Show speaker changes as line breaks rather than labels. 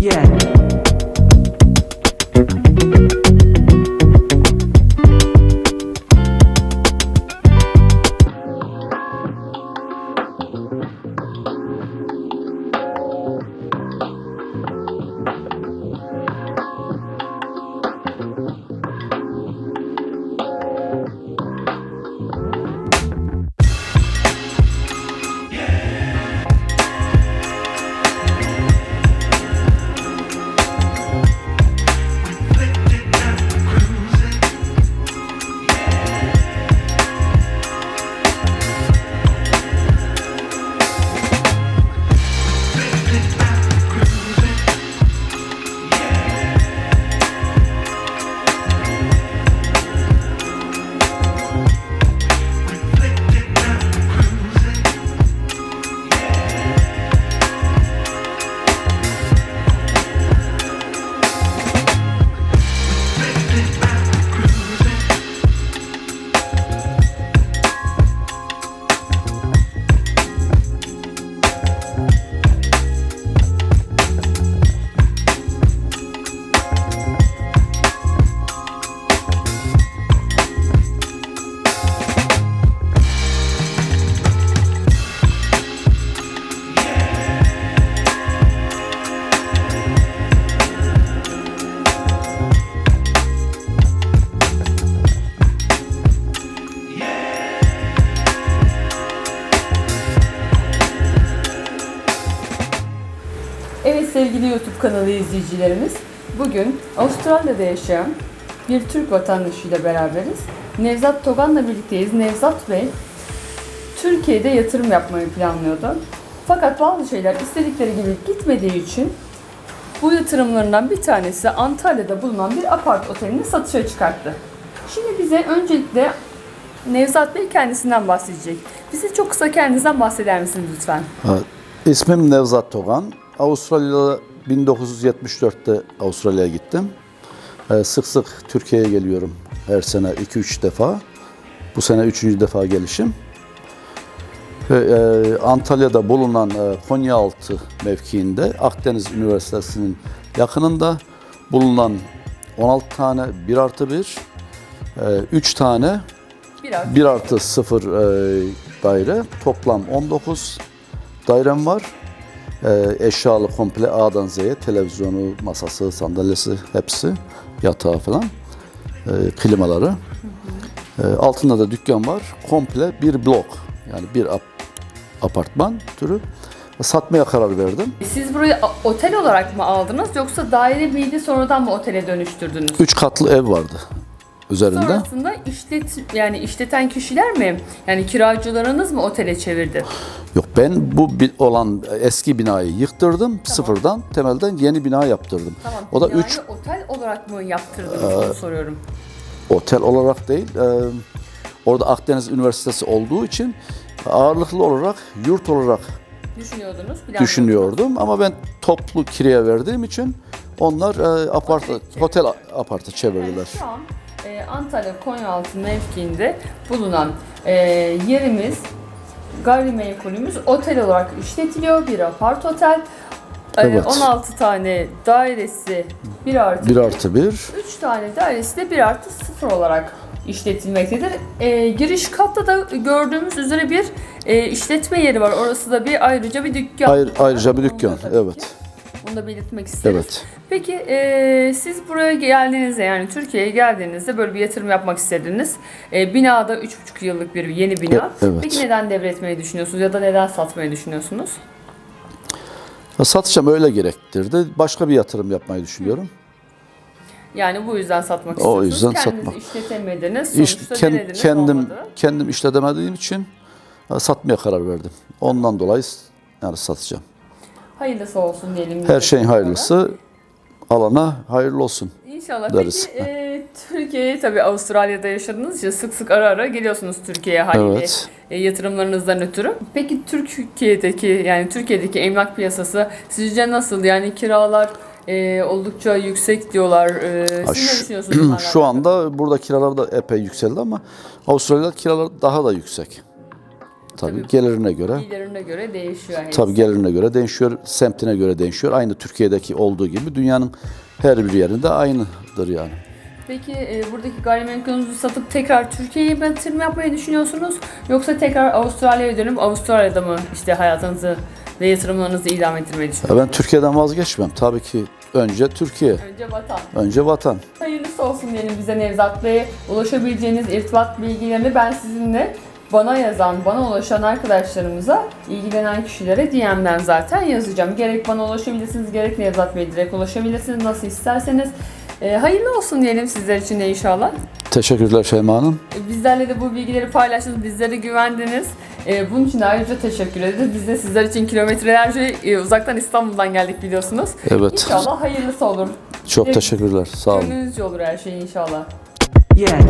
Yeah.
Sevgili YouTube kanalı izleyicilerimiz, bugün Avustralya'da yaşayan bir Türk vatandaşıyla beraberiz. Nevzat Togan'la birlikteyiz. Nevzat Bey, Türkiye'de yatırım yapmayı planlıyordu. Fakat bazı şeyler istedikleri gibi gitmediği için bu yatırımlarından bir tanesi Antalya'da bulunan bir apart otelini satışa çıkarttı. Şimdi bize öncelikle Nevzat Bey kendisinden bahsedecek. Bize çok kısa kendinizden bahseder misiniz lütfen?
Ha, İsmim Nevzat Togan. Avustralya'da 1974'te Avustralya'ya gittim. Ee, sık sık Türkiye'ye geliyorum her sene 2-3 defa. Bu sene 3. defa gelişim. E, Antalya'da bulunan e, Konyaaltı mevkiinde Akdeniz Üniversitesi'nin yakınında bulunan 16 tane 1 artı 1, 3 tane
Biraz
1 artı 0 e, daire. Toplam 19 dairem var. E, eşyalı komple A'dan Z'ye televizyonu, masası, sandalyesi hepsi. Yatağı falan. E, klimaları. E, altında da dükkan var. Komple bir blok. Yani bir ap- apartman türü. Satmaya karar verdim.
Siz burayı otel olarak mı aldınız yoksa daire miydi sonradan mı otele dönüştürdünüz?
Üç katlı ev vardı üzerinde.
Sonrasında işlet yani işleten kişiler mi? Yani kiracılarınız mı otele çevirdi?
Yok ben bu bi- olan eski binayı yıktırdım sıfırdan temelden yeni bina yaptırdım.
Tamam.
O da
binayı
3
otel olarak mı yaptırdınız onu soruyorum.
otel olarak değil. e, orada Akdeniz Üniversitesi olduğu için ağırlıklı olarak yurt olarak
Düşünüyordunuz, planlıyordunuz.
düşünüyordum ama ben toplu kiraya verdiğim için onlar e, apart
Otel
apartı çevirdiler.
Yani şu an e, Antalya Konyaaltı mevkiinde bulunan e, yerimiz gayrimenkulümüz otel olarak işletiliyor. Bir apart otel. E,
Evet.
16 tane dairesi 1 artı
1 artı 1.
3 tane dairesi de 1 artı 0 olarak işletilmektedir. Ee, giriş katta da gördüğümüz üzere bir e, işletme yeri var. Orası da bir ayrıca bir dükkan.
Ayrı, ayrıca bir dükkan. Evet.
ki Bunu da belirtmek isteriz.
Evet.
Peki e, siz buraya geldiğinizde yani Türkiye'ye geldiğinizde böyle bir yatırım yapmak istediniz. E, binada 3,5 yıllık bir yeni bina.
Evet.
Peki neden devretmeyi düşünüyorsunuz ya da neden satmayı düşünüyorsunuz?
Ya Satacağım öyle gerektirdi. Başka bir yatırım yapmayı düşünüyorum.
Yani bu yüzden satmak
O
istiyorsunuz.
yüzden
Kendiniz
satmak.
işletemediniz.
İş,
Sonuçta
ken-
denediniz,
kendim
olmadı.
kendim işletemediğim için e, satmaya karar verdim. Ondan dolayı yani satacağım.
Hayırlısı olsun diyelim.
Her şeyin hayırlısı alana hayırlı olsun.
İnşallah.
deriz.
Peki e, Türkiye'ye tabii Avustralya'da yaşadığınız için sık sık ara ara geliyorsunuz Türkiye'ye haliyle
Evet.
e, yatırımlarınızdan ötürü. Peki Türkiye'deki yani Türkiye'deki emlak piyasası sizce nasıl? Yani kiralar e, oldukça yüksek diyorlar. E,
Ha,
siz ne
şu-
düşünüyorsunuz?
Şu anda burada kiralar da epey yükseldi ama Avustralya'da kiralar daha da yüksek. Tabii.
Tabii.
Gelirine göre.
Liderine göre değişiyor. hepsi.
Tabii gelirine göre değişiyor, semtine göre değişiyor. Aynı Türkiye'deki olduğu gibi dünyanın her bir yerinde aynıdır yani.
Peki e, buradaki gayrimenkulunuzu satıp tekrar Türkiye'ye yatırım yapmayı düşünüyorsunuz? Yoksa tekrar Avustralya'ya dönüp Avustralya'da mı işte hayatınızı ve yatırımlarınızı idame ettirmeyi düşünüyorsunuz?
ben Türkiye'den vazgeçmem. Tabii ki önce Türkiye,
Önce vatan.
önce vatan.
Hayırlısı olsun diyelim bize Nevzat Bey'e. Ulaşabileceğiniz irtibat bilgilerini ben sizinle bana yazan, bana ulaşan arkadaşlarımıza, ilgilenen kişilere DM'den zaten yazacağım. Gerek bana ulaşabilirsiniz, gerek Nevzat Bey'e direkt ulaşabilirsiniz. Nasıl isterseniz. Ee, hayırlı olsun diyelim sizler için de inşallah.
Teşekkürler Şeyma Hanım.
Ee, Bizlerle de bu bilgileri paylaştınız, bizlere güvendiniz. Ee, bunun için de ayrıca teşekkür ederiz. Biz de sizler için kilometrelerce e, uzaktan İstanbul'dan geldik biliyorsunuz.
Evet.
İnşallah hayırlısı olur.
Çok teşekkürler. Sağ olun.
Gönlünüzce olur her şey inşallah.
Yeah.